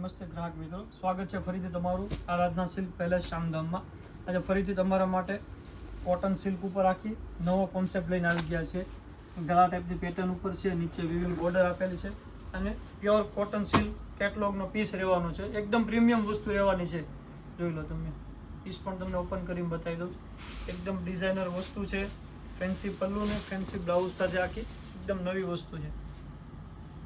નમસ્તે ગ્રાહક મિત્રો. સ્વાગત છે ફરીથી તમારું આરાધના સિલ્ક પેલેસ શામધામમાં આજે ફરીથી તમારા માટે કોટન સિલ્ક ઉપર આખી નવો કોન્સેપ્ટ લઈને આવી ગયા છે ગળા ટાઈપની પેટર્ન ઉપર છે, નીચે વિવિંગ બોર્ડર આપેલી છે અને પ્યોર કોટન સિલ્ક કેટલોગનો પીસ રહેવાનો છે. એકદમ પ્રીમિયમ વસ્તુ રહેવાની છે. જોઈ લો તમે. પીસ પણ તમને ઓપન કરીને બતાવી દઉં એકદમ ડિઝાઇનર વસ્તુ છે. ફેન્સી પલ્લુ ને ફેન્સી બ્લાઉઝ સાથે આખી એકદમ નવી વસ્તુ છે.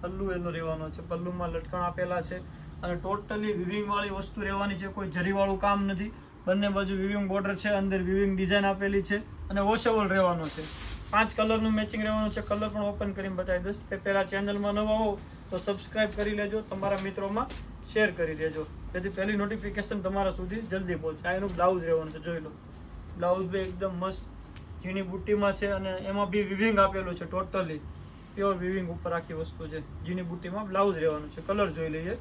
પલ્લુ એનો રહેવાનો છે. પલ્લુમાં લટકણ આપેલા છે. અને ટોટલી વિવિંગ વાળી વસ્તુ રહેવાની છે, કોઈ જરીવાળું કામ નથી. બંને બાજુ વિવિંગ બોર્ડર છે, અંદર વિવિંગ ડિઝાઇન આપેલી છે અને વોશેબલ રહેવાનો છે. પાંચ કલરનું મેચિંગ રહેવાનું છે કલર પણ ઓપન કરીને બતાવી દઈશ. તે પહેલાં ચેનલમાં નવા હો તો સબસ્ક્રાઇબ કરી લેજો, તમારા મિત્રોમાં શેર કરી દેજો. જેથી પહેલી નોટિફિકેશન તમારા સુધી જલ્દી પહોંચે. આ એનું બ્લાઉઝ રહેવાનું છે, જોઈ લો. બ્લાઉઝ બી એકદમ મસ્ત, ઝીણી બુટ્ટીમાં છે અને એમાં બી વિવિંગ આપેલું છે ટોટલી પ્યોર વિવિંગ ઉપર આખી વસ્તુ છે. ઝીણી બુટ્ટીમાં બ્લાઉઝ રહેવાનું છે કલર જોઈ લઈએ.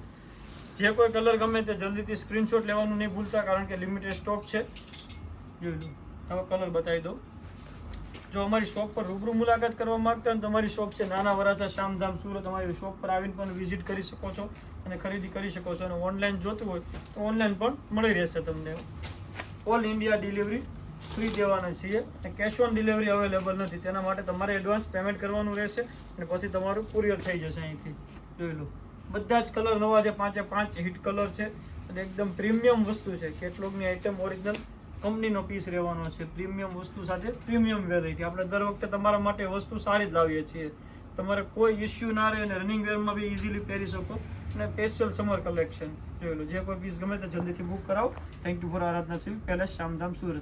જે કોઈ કલર ગમે તે જલ્દીથી સ્ક્રીનશોટ લેવાનું નહીં ભૂલતા, કારણ કે લિમિટેડ સ્ટોક છે. હવે કલર બતાવી દઉં. જો અમારી શોપ પર રૂબરૂ મુલાકાત કરવા માગતા હોય તો અમારી શોપ છે નાના વરાછા, શામધામ, સુરત, અમારી શોપ પર આવીને પણ વિઝિટ કરી શકો છો અને ખરીદી કરી શકો છો. અને ઓનલાઈન જોતું હોય તો ઓનલાઈન પણ મળી રહેશે તમને. ઓલ ઇન્ડિયા ડિલિવરી ફ્રી દેવાના છીએ. અને કેશ ઓન ડિલિવરી અવેલેબલ નથી. તેના માટે તમારે એડવાન્સ પેમેન્ટ કરવાનું રહેશે અને પછી તમારું કુરિયર થઈ જશે અહીંથી. જોઈ લો. બધા જ કલર નવા છે, પાંચે પાંચ હિટ કલર છે. અને એકદમ પ્રીમિયમ વસ્તુ છે. કેટલોગની આઈટમ ઓરિજિનલ કંપનીનો પીસ રહેવાનો છે. પ્રીમિયમ વસ્તુ સાથે પ્રીમિયમ વેરાયટી આપણે દર વખતે તમારા માટે વસ્તુ સારી જ લાવીએ છીએ. તમારે કોઈ ઇસ્યુ ના રહે અને રનિંગ વેરમાં બી ઇઝીલી પહેરી શકો. અને સ્પેશિયલ સમર કલેક્શન જોયેલું જે કોઈ પીસ ગમે તે જલ્દીથી બુક કરાવો. Thank you for Aradhana Silk Palace Shamdham Surat.